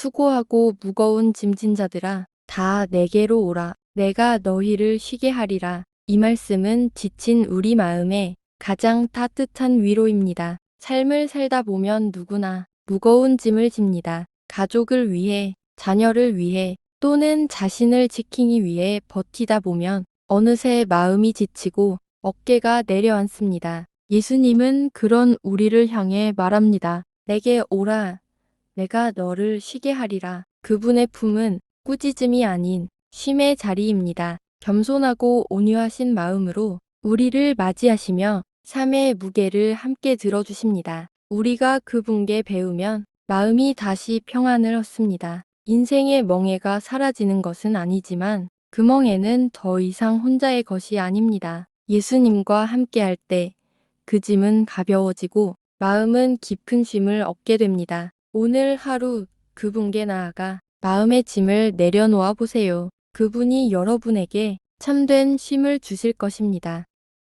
수고하고 무거운 짐진 자들아 다 내게로 오라 내가 너희를 쉬게 하리라 이 말씀은 지친 우리 마음에 가장 따뜻한 위로입니다. 삶을 살다 보면 누구나 무거운 짐을 집니다. 가족을 위해, 자녀를 위해 또는 자신을 지키기 위해 버티다 보면 어느새 마음이 지치고 어깨가 내려앉습니다. 예수님은 그런 우리를 향해 말합니다. 내게 오라. 내가 너를 쉬게 하리라. 그분의 품은 꾸짖음이 아닌 쉼의 자리입니다. 겸손하고 온유하신 마음으로 우리를 맞이하시며 삶의 무게를 함께 들어주십니다. 우리가 그분께 배우면 마음이 다시 평안을 얻습니다. 인생의 멍해가 사라지는 것은 아니지만 그 멍해는 더 이상 혼자의 것이 아닙니다. 예수님과 함께할 때 그 짐은 가벼워지고 마음은 깊은 쉼을 얻게 됩니다. 오늘 하루 그분께 나아가 마음의 짐을 내려놓아 보세요. 그분이 여러분에게 참된 쉼을 주실 것입니다.